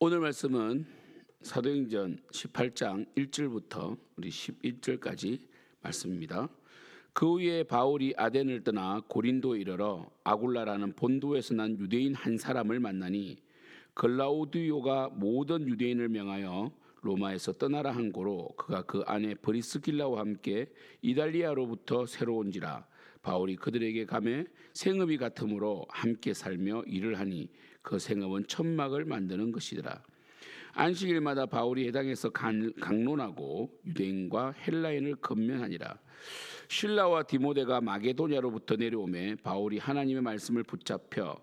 오늘 말씀은 사도행전 18장 1절부터 우리 11절까지 말씀입니다. 그 후에 바울이 아덴을 떠나 고린도에 이르러 아굴라라는 본도에서 난 유대인 한 사람을 만나니 글라우디오가 모든 유대인을 명하여 로마에서 떠나라 한 고로 그가 그 안에 브리스길라와 함께 이달리아로부터 새로 온지라 바울이 그들에게 감해 생업이 같으므로 함께 살며 일을 하니 그 생업은 천막을 만드는 것이더라. 안식일마다 바울이 해당에서 간- 강론하고 유대인과 헬라인을 건면하니라. 신라와 디모데가 마게도냐로부터 내려오매 바울이 하나님의 말씀을 붙잡혀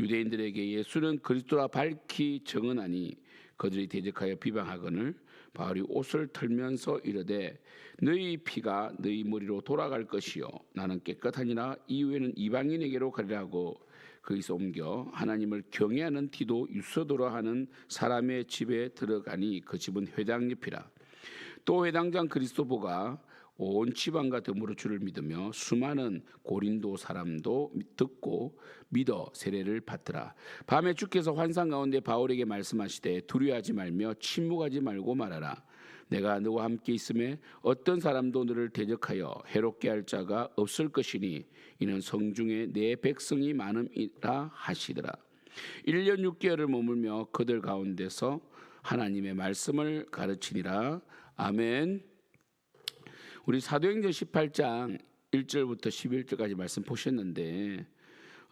유대인들에게 예수는 그리스도라 밝히 정언하니 그들이 대적하여 비방하거늘 바울이 옷을 털면서 이르되 너희 피가 너희 머리로 돌아갈 것이요 나는 깨끗하니라 이후에는 이방인에게로 가리라고 거기서 옮겨 하나님을 경외하는 디도 유서도라 하는 사람의 집에 들어가니 그 집은 회당 옆이라 또 회당장 그리스도보가 온 지방과 더불어 주를 믿으며 수많은 고린도 사람도 듣고 믿어 세례를 받더라. 밤에 주께서 환상 가운데 바울에게 말씀하시되 두려워하지 말며 침묵하지 말고 말하라. 내가 너와 함께 있음에 어떤 사람도 너를 대적하여 해롭게 할 자가 없을 것이니 이는 성중에 내 백성이 많음이라 하시더라. 1년 6개월을 머물며 그들 가운데서 하나님의 말씀을 가르치니라. 아멘. 우리 사도행전 18장 1절부터 11절까지 말씀 보셨는데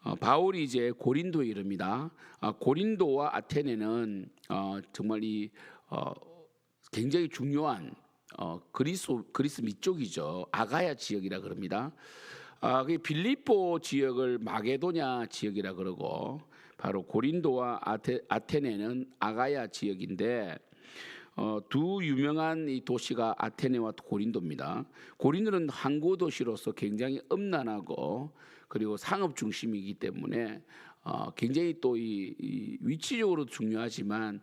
어, 바울이 이제 고린도에 이릅니다. 아, 고린도와 아테네는 어, 정말 이 어, 굉장히 중요한 어, 그리스 그리스 밑쪽이죠. 아가야 지역이라 그럽니다. 아, 그 빌립보 지역을 마게도냐 지역이라 그러고 바로 고린도와 아테, 아테네는 아가야 지역인데 어, 두 유명한 이 도시가 아테네와 고린도입니다. 고린도는 항구 도시로서 굉장히 음란하고 그리고 상업 중심이기 때문에 어, 굉장히 또이 위치적으로 중요하지만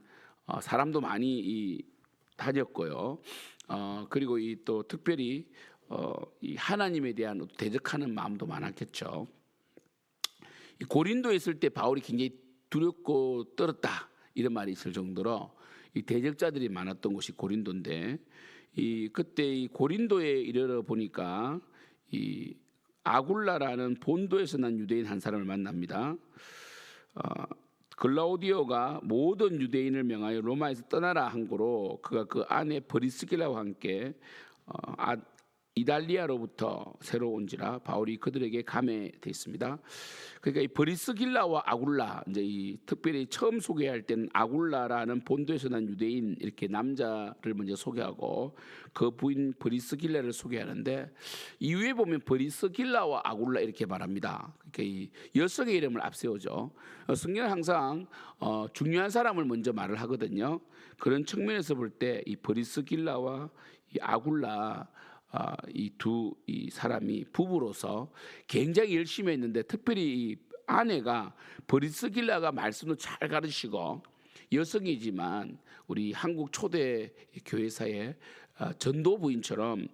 어, 사람도 많이 이 다녔고요. 어, 그리고 이 또 특별히 어, 이 하나님에 대한 대적하는 마음도 많았겠죠. 이 고린도에 있을 때 바울이 굉장히 두렵고 떨었다 이런 말이 있을 정도로 이 대적자들이 많았던 곳이 고린도인데 이 그때 이 고린도에 이르러 보니까 이 아굴라라는 본도에서 난 유대인 한 사람을 만납니다. 어, 글라우디오가 모든 유대인을 명하여 로마에서 떠나라 한 거로 그가 그 안에 브리스길라와 함께 어, 아, 이달리아로부터 새로 온지라 바울이 그들에게 감해돼 있습니다. 그러니까 이 브리스길라와 아굴라 이제 이 특별히 처음 소개할 때는 아굴라라는 본도에서 난 유대인 이렇게 남자를 먼저 소개하고 그 부인 브리스길라를 소개하는데 이후에 보면 브리스길라와 아굴라 이렇게 말합니다. 그러니까 이 여성의 이름을 앞세우죠. 어, 성경은 항상 어, 중요한 사람을 먼저 말을 하거든요. 그런 측면에서 볼 때 이 브리스길라와 이 아굴라 아, 이두 이 사람이 부부로서 굉장히 열심히 했는데 특별히 이 아내가 브리스길라가 말씀을 잘 가르치고 여성이지만 우리 한국 초대 교회사의 아, 전도 부인처럼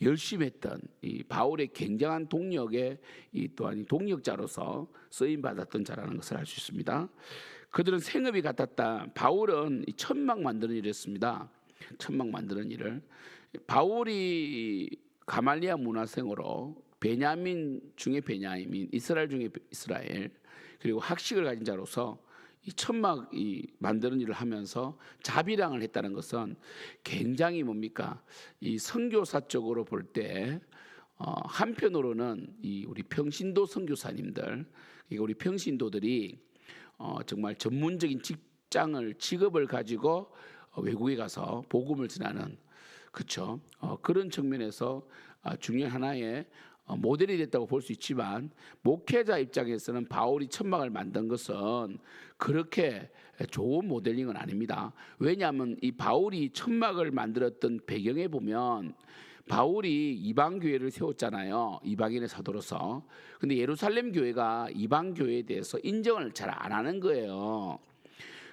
열심히 했던 이 바울의 굉장한 동력의 이 또한 동력자로서 쓰임 받았던 자라는 것을 알 수 있습니다. 그들은 생업이 같았다. 바울은 이 천막 만드는 일을 했습니다. 천막 만드는 일을 바울이 가말리아 문화생으로 베냐민 중에 베냐민, 이스라엘 중에 이스라엘 그리고 학식을 가진 자로서 이 천막 이 만드는 일을 하면서 자비량을 했다는 것은 굉장히 뭡니까? 이 선교사적으로 볼때 어, 한편으로는 이 우리 평신도 선교사님들 이거 우리 평신도들이 어, 정말 전문적인 직장을 직업을 가지고 어, 외국에 가서 복음을 전하는 그렇죠. 어, 그런 측면에서 아, 중요한 하나의 어, 모델이 됐다고 볼 수 있지만 목회자 입장에서는 바울이 천막을 만든 것은 그렇게 좋은 모델링은 아닙니다. 왜냐하면 이 바울이 천막을 만들었던 배경에 보면 바울이 이방 교회를 세웠잖아요. 이방인의 사도로서. 근데 예루살렘 교회가 이방 교회에 대해서 인정을 잘 안 하는 거예요.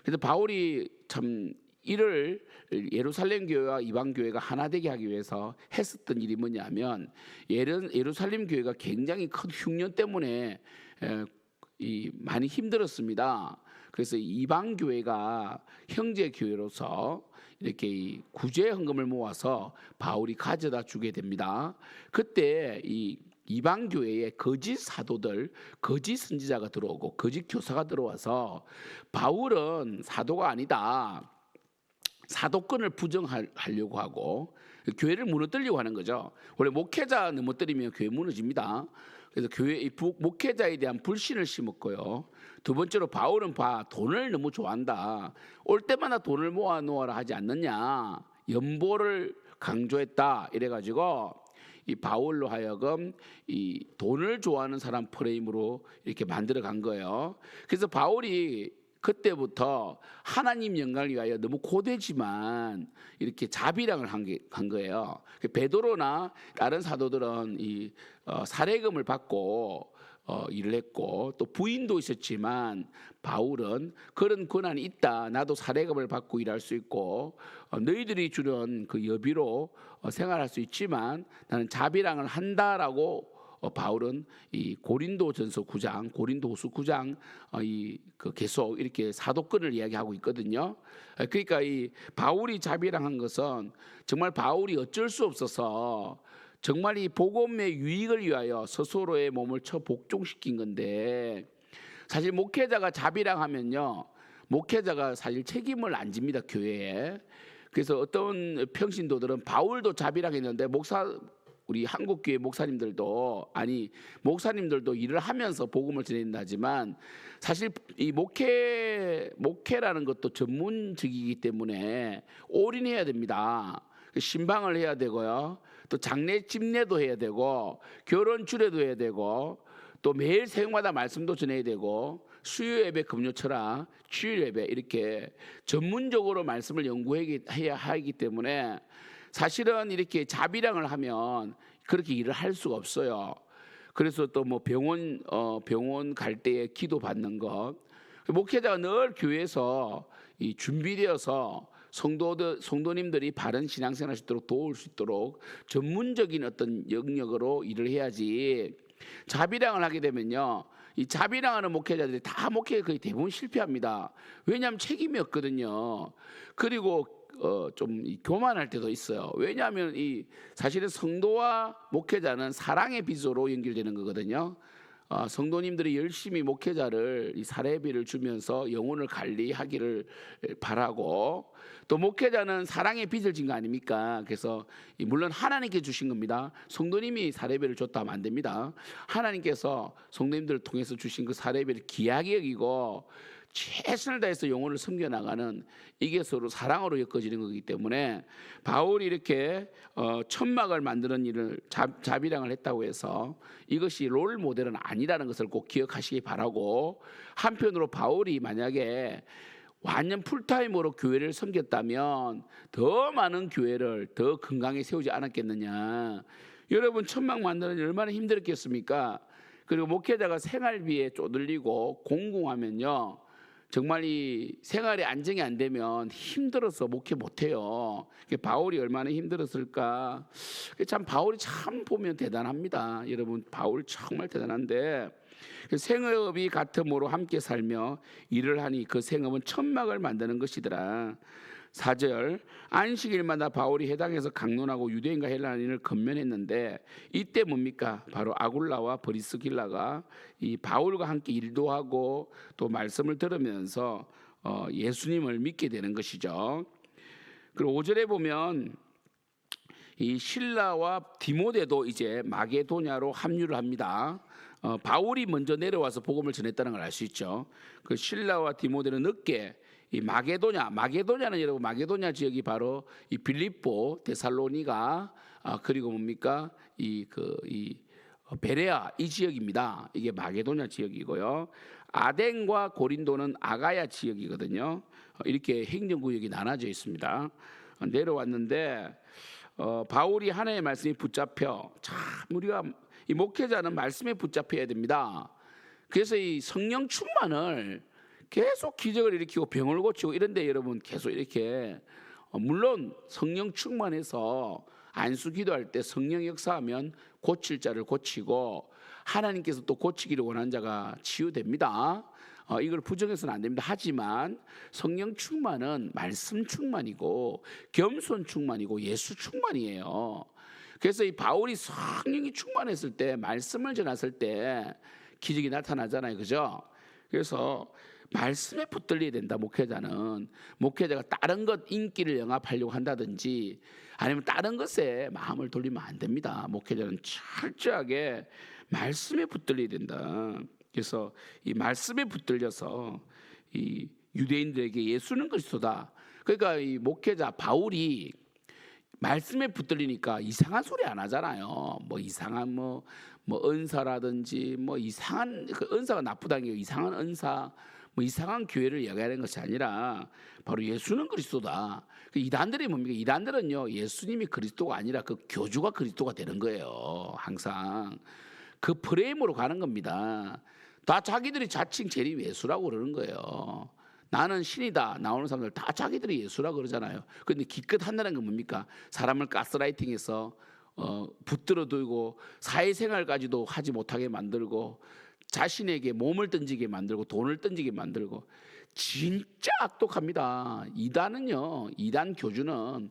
그래서 바울이 참 이를 예루살렘 교회와 이방 교회가 하나 되게 하기 위해서 했었던 일이 뭐냐면 예루- 예루살렘 교회가 굉장히 큰 흉년 때문에 많이 힘들었습니다. 그래서 이방 교회가 형제 교회로서 이렇게 이 구제 헌금을 모아서 바울이 가져다 주게 됩니다. 그때 이 이방 교회에 거짓 사도들, 거짓 선지자가 들어오고 거짓 교사가 들어와서 바울은 사도가 아니다. 사도권을 부정하려고 하고 교회를 무너뜨리려고 하는 거죠. 원래 목회자 무너뜨리면 교회 무너집니다. 그래서 교회 목회자에 대한 불신을 심었고요. 두 번째로 바울은 봐 돈을 너무 좋아한다. 올 때마다 돈을 모아 놓아라 하지 않느냐. 연보를 강조했다. 이래 가지고 이 바울로 하여금 이 돈을 좋아하는 사람 프레임으로 이렇게 만들어 간 거예요. 그래서 바울이 그때부터 하나님 영광을 위하여 너무 고되지만 이렇게 자비량을 한, 게, 한 거예요. 그 베드로나 다른 사도들은 이 어, 사례금을 받고 어, 일을 했고 또 부인도 있었지만 바울은 그런 권한이 있다. 나도 사례금을 받고 일할 수 있고 어, 너희들이 주는 그 여비로 어, 생활할 수 있지만 나는 자비량을 한다라고 어, 바울은 이 고린도전서 9장, 고린도후서 9장 어, 이그 계속 이렇게 사도권을 이야기하고 있거든요. 에, 그러니까 이 바울이 자비랑 한 것은 정말 바울이 어쩔 수 없어서 정말 이 복음의 유익을 위하여 스스로의 몸을 쳐 복종시킨 건데 사실 목회자가 자비랑 하면요 목회자가 사실 책임을 안 집니다 교회에 그래서 어떤 평신도들은 바울도 자비랑 했는데 목사 우리 한국 교회 목사님들도 아니 목사님들도 일을 하면서 복음을 전한다지만 사실 이 목회 목회라는 것도 전문직이기 때문에 올인해야 됩니다. 신방을 해야 되고요. 또 장례 집례도 해야 되고 결혼 주례도 해야 되고 또 매일 새벽마다 말씀도 전해야 되고 수요 예배 금요 철학 주일 예배 이렇게 전문적으로 말씀을 연구해야 하기 때문에 사실은 이렇게 자비량을 하면 그렇게 일을 할 수가 없어요. 그래서 또 뭐 병원 어 병원 갈 때에 기도 받는 것 목회자가 늘 교회에서 이 준비되어서 성도들 성도님들이 바른 신앙생활 할수 있도록 도울 수 있도록 전문적인 어떤 영역으로 일을 해야지 자비량을 하게 되면요. 이 자비량하는 목회자들이 다 목회 거의 대부분 실패합니다. 왜냐하면 책임이 없거든요. 그리고 어, 좀이 교만할 때도 있어요. 왜냐하면 이 사실은 성도와 목회자는 사랑의 비소로 연결되는 거거든요. 어, 성도님들이 열심히 목회자를 이 사례비를 주면서 영혼을 관리하기를 바라고 또 목회자는 사랑의 빚을 진 거 아닙니까? 그래서 이 물론 하나님께 주신 겁니다. 성도님이 사례비를 줬다 하면 안 됩니다. 하나님께서 성도님들을 통해서 주신 그 사례비를 귀하게 여기고 최선을 다해서 영혼을 섬겨 나가는 이게 서로 사랑으로 엮어지는 거기 때문에 바울이 이렇게 어, 천막을 만드는 일을 자, 자비량을 했다고 해서 이것이 롤 모델은 아니라는 것을 꼭 기억하시기 바라고 한편으로 바울이 만약에 완전 풀타임으로 교회를 섬겼다면 더 많은 교회를 더 건강히 세우지 않았겠느냐. 여러분 천막 만드는 게 얼마나 힘들었겠습니까? 그리고 목회자가 생활비에 쪼들리고 공공하면요. 정말 이 생활에 안정이 안 되면 힘들어서 목회 못해요. 바울이 얼마나 힘들었을까. 참 바울이 참 보면 대단합니다. 여러분 바울 정말 대단한데 생업이 같음으로 함께 살며 일을 하니 그 생업은 천막을 만드는 것이더라. 4절 안식일마다 바울이 해당에서 강론하고 유대인과 헬라인을 건면했는데 이때 뭡니까? 바로 아굴라와 브리스길라가 이 바울과 함께 일도 하고 또 말씀을 들으면서 어, 예수님을 믿게 되는 것이죠. 그리고 5절에 보면 이 신라와 디모데도 이제 마게도냐로 합류를 합니다. 어, 바울이 먼저 내려와서 복음을 전했다는 걸 알 수 있죠. 그 신라와 디모데는 늦게 이 마게도냐, 마게도냐는 여러분 마게도냐 지역이 바로 이 빌립보, 데살로니가 아, 그리고 뭡니까 이 그 이 베레아 이 지역입니다. 이게 마게도냐 지역이고요. 아덴과 고린도는 아가야 지역이거든요. 어, 이렇게 행정구역이 나눠져 있습니다. 어, 내려왔는데 어, 바울이 하나님의 말씀이 붙잡혀 참 우리가 이 목회자는 말씀에 붙잡혀야 됩니다. 그래서 이 성령 충만을 계속 기적을 일으키고 병을 고치고 이런데 여러분 계속 이렇게 어, 물론 성령 충만해서 안수 기도할 때 성령 역사하면 고칠 자를 고치고 하나님께서 또 고치기를 원한 자가 치유됩니다. 어, 이걸 부정해서는 안 됩니다. 하지만 성령 충만은 말씀 충만이고 겸손 충만이고 예수 충만이에요. 그래서 이 바울이 성령이 충만했을 때 말씀을 전했을 때 기적이 나타나잖아요. 그죠? 그래서 말씀에 붙들려야 된다. 목회자는 목회자가 다른 것 인기를 영합하려고 한다든지 아니면 다른 것에 마음을 돌리면 안 됩니다. 목회자는 철저하게 말씀에 붙들려야 된다. 그래서 이 말씀에 붙들려서 이 유대인들에게 예수는 그리스도다. 그러니까 이 목회자 바울이 말씀에 붙들리니까 이상한 소리 안 하잖아요. 뭐 이상한 뭐, 뭐 은사라든지 뭐 이상한 그 은사가 나쁘다는 게 이상한 은사 뭐 이상한 교회를 얘기하는 것이 아니라 바로 예수는 그리스도다. 그 이단들이 뭡니까? 이단들은요 예수님이 그리스도가 아니라 그 교주가 그리스도가 되는 거예요. 항상 그 프레임으로 가는 겁니다. 다 자기들이 자칭 재림 예수라고 그러는 거예요. 나는 신이다 나오는 사람들 다 자기들이 예수라고 그러잖아요. 근데 기껏 한다는 건 뭡니까? 사람을 가스라이팅해서 어, 붙들어 두고 사회생활까지도 하지 못하게 만들고 자신에게 몸을 던지게 만들고 돈을 던지게 만들고 진짜 악독합니다. 이단은요, 이단 교주는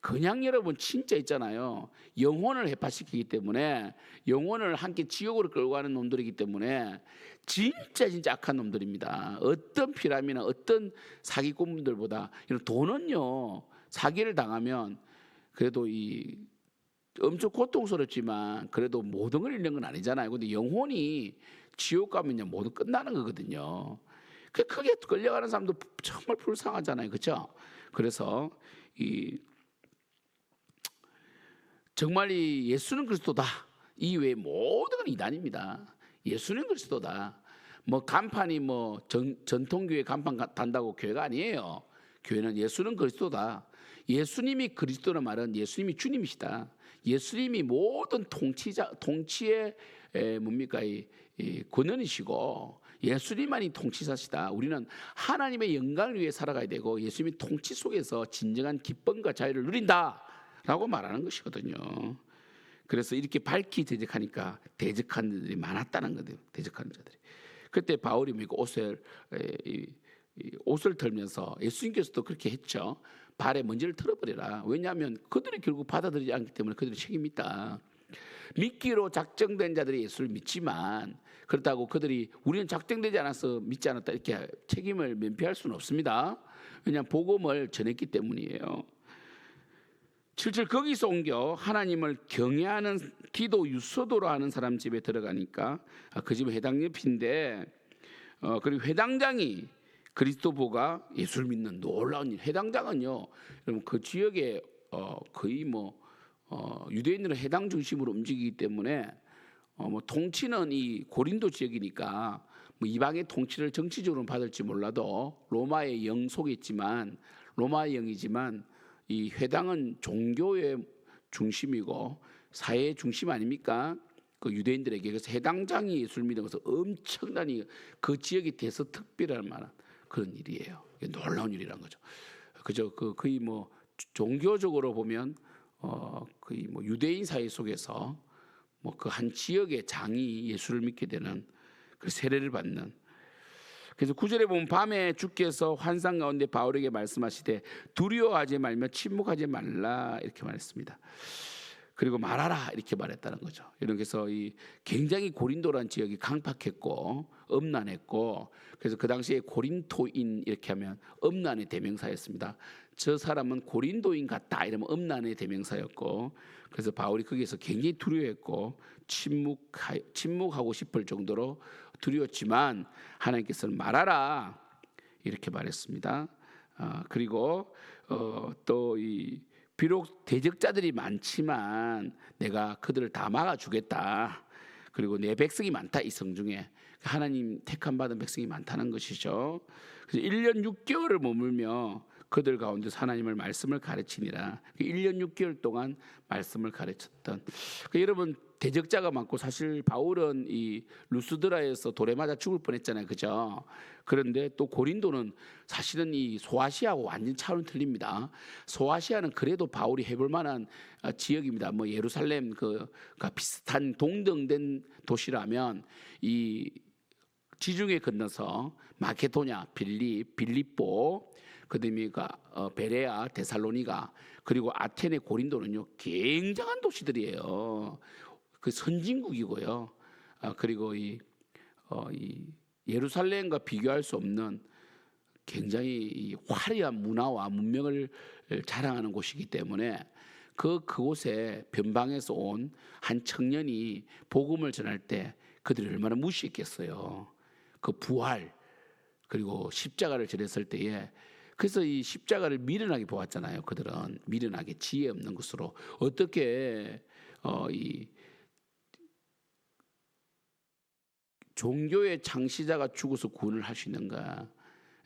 그냥 여러분 진짜 있잖아요. 영혼을 해파시키기 때문에 영혼을 함께 지옥으로 끌고 가는 놈들이기 때문에 진짜 진짜 악한 놈들입니다. 어떤 피라미나 어떤 사기꾼들보다 이런 돈은요 사기를 당하면 그래도 이 엄청 고통스럽지만 그래도 모든 걸 잃는 건 아니잖아요. 근데 영혼이 지옥 가면요 모두 끝나는 거거든요. 그 크게 끌려가는 사람도 정말 불쌍하잖아요, 그렇죠? 그래서 이 정말 이 예수는 그리스도다. 이 외에 모든 건 이단입니다. 예수는 그리스도다. 뭐 간판이 뭐 전, 전통교회 간판 가- 단다고 교회가 아니에요. 교회는 예수는 그리스도다. 예수님이 그리스도는 말은 예수님이 주님이시다. 예수님이 모든 통치자 통치의 에, 뭡니까 이, 이 권원이시고 예수님만이 통치자시다. 우리는 하나님의 영광을 위해 살아가야 되고 예수님이 통치 속에서 진정한 기쁨과 자유를 누린다라고 말하는 것이거든요. 그래서 이렇게 밝히 대적하니까 대적하는 자들이 많았다는 거예요. 대적하는 자들이. 그때 바울이 에, 이, 이 옷을 털면서 예수님께서도 그렇게 했죠. 발에 먼지를 털어버려라. 왜냐하면 그들이 결국 받아들이지 않기 때문에 그들이 책임이 있다. 믿기로 작정된 자들이 예수를 믿지만 그렇다고 그들이 우리는 작정되지 않아서 믿지 않았다 이렇게 책임을 면피할 수는 없습니다. 왜냐하면 복음을 전했기 때문이에요. 실질 거기서 옮겨 하나님을 경외하는 기도 유서도로 하는 사람 집에 들어가니까 아, 그 집은 회당 옆인데 어, 그리고 회당장이 그리스도보가 예수를 믿는 놀라운 일. 회당장은요, 여러분 그 지역에 어, 거의 뭐 어, 유대인들은 해당 중심으로 움직이기 때문에 어, 뭐 통치는 이 고린도 지역이니까 뭐 이방의 통치를 정치적으로 받을지 몰라도 로마의 영 속에 있지만 로마의 영이지만 이 회당은 종교의 중심이고 사회의 중심 아닙니까? 그 유대인들에게 그래서 해당장이 예수를 것은 엄청나니 그 지역이 대서특별할 만한 그런 일이에요. 놀라운 일이란 거죠. 그저 그 거의 뭐 종교적으로 보면 어 거의 뭐 유대인 사회 속에서 뭐 그 한 지역의 장이 예수를 믿게 되는 그 세례를 받는 그래서 구절에 보면 밤에 주께서 환상 가운데 바울에게 말씀하시되 두려워하지 말며 침묵하지 말라 이렇게 말했습니다. 그리고 말하라 이렇게 말했다는 거죠. 이렇게해서 이 굉장히 고린도란 지역이 강팍했고 음란했고 그래서 그 당시에 고린토인 이렇게 하면 음란의 대명사였습니다. 저 사람은 고린도인 같다 이러면 음란의 대명사였고 그래서 바울이 거기에서 굉장히 두려워했고 침묵하, 침묵하고 싶을 정도로 두려웠지만 하나님께서는 말하라 이렇게 말했습니다. 아, 그리고 어, 또이 비록 대적자들이 많지만 내가 그들을 다 막아주겠다. 그리고 내 백성이 많다 이 성 중에 하나님 택함 받은 백성이 많다는 것이죠. 그래서 1년 6개월을 머물며 그들 가운데 하나님을 말씀을 가르치니라. 1년 6개월 동안 말씀을 가르쳤던. 그 여러분 대적자가 많고 사실 바울은 이 루스드라에서 돌에 맞아 죽을 뻔했잖아요, 그죠? 그런데 또 고린도는 사실은 이 소아시아하고 완전 차원 틀립니다. 소아시아는 그래도 바울이 해볼 만한 어, 지역입니다. 뭐 예루살렘 그가 비슷한 동등된 도시라면 이 지중해 건너서 마케도냐, 빌립, 빌립보, 그다음에가 어, 베레아, 데살로니가 그리고 아테네, 고린도는요 굉장한 도시들이에요. 그 선진국이고요. 아, 그리고 이, 어, 이 예루살렘과 비교할 수 없는 굉장히 이 화려한 문화와 문명을 자랑하는 곳이기 때문에 그 그곳에 변방에서 온 한 청년이 복음을 전할 때 그들이 얼마나 무시했겠어요. 그 부활 그리고 십자가를 전했을 때에 그래서 이 십자가를 미련하게 보았잖아요. 그들은 미련하게 지혜 없는 것으로 어떻게 어, 이 종교의 창시자가 죽어서 구원을 있는가?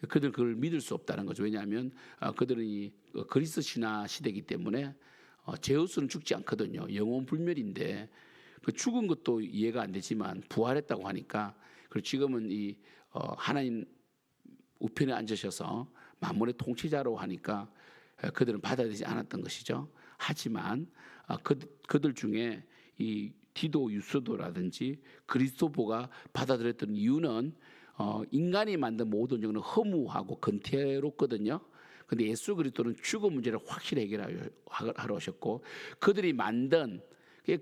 그들 그걸 믿을 수 없다는 거죠. 왜냐하면 아, 그들은 이 어, 그리스 신화 시대이기 때문에 어, 제우스는 죽지 않거든요. 영원 불멸인데 그 죽은 것도 이해가 안 되지만 부활했다고 하니까 그리고 지금은 이 어, 하나님 우편에 앉으셔서 만물의 통치자로 하니까 에, 그들은 받아들이지 않았던 것이죠. 하지만 아, 그, 그들 중에 이 디도 유스도라든지 그리스도보가 받아들였던 이유는 어, 인간이 만든 모든 영은 허무하고 건태롭거든요. 근데 예수 그리스도는 죽음 문제를 확실히 해결하러 오셨고 그들이 만든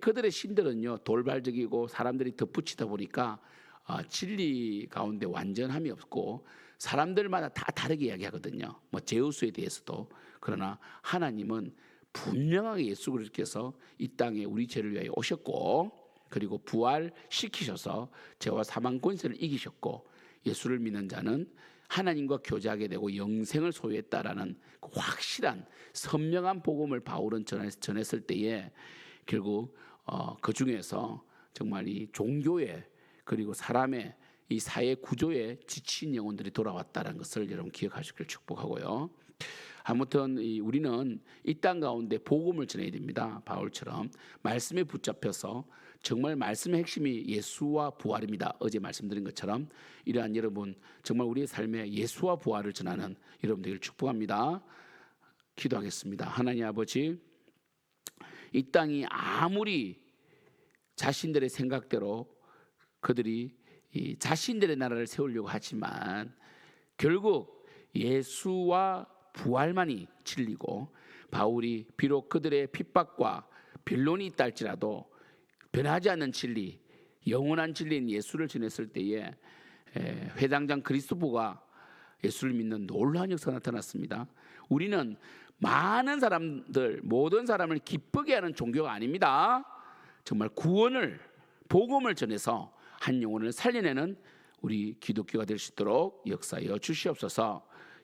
그들의 신들은요 돌발적이고 사람들이 덧붙이다 보니까 어, 진리 가운데 완전함이 없고 사람들마다 다 다르게 이야기하거든요. 뭐 제우스에 대해서도 그러나 하나님은 분명하게 예수 그리스도께서 이 땅에 우리 죄를 위하여 오셨고 그리고 부활 시키셔서 죄와 사망 권세를 이기셨고 예수를 믿는 자는 하나님과 교제하게 되고 영생을 소유했다라는 그 확실한 선명한 복음을 바울은 전했, 전했을 때에 결국 어, 그 중에서 정말 이 종교의 그리고 사람의 이 사회 구조에 지친 영혼들이 돌아왔다는 것을 여러분 기억하시길 축복하고요. 아무튼 이 우리는 이 땅 가운데 복음을 전해야 됩니다. 바울처럼 말씀에 붙잡혀서 정말 말씀의 핵심이 예수와 부활입니다. 어제 말씀드린 것처럼 이러한 여러분 정말 우리의 삶에 예수와 부활을 전하는 여러분들을 축복합니다. 기도하겠습니다. 하나님 아버지 이 땅이 아무리 자신들의 생각대로 그들이 이 자신들의 나라를 세우려고 하지만 결국 예수와 부활만이 진리고 바울이 비록 그들의 핍박과 변론이 있다 할지라도 변하지 않는 진리, 영원한 진리인 예수를 전했을 때에 에, 회당장 그리스도가 예수를 믿는 놀라운 역사가 나타났습니다. 우리는 많은 사람들, 모든 사람을 기쁘게 하는 종교가 아닙니다. 정말 구원을, 복음을 전해서 한 영혼을 살려내는 우리 기독교가 될 수 있도록 역사여 주시옵소서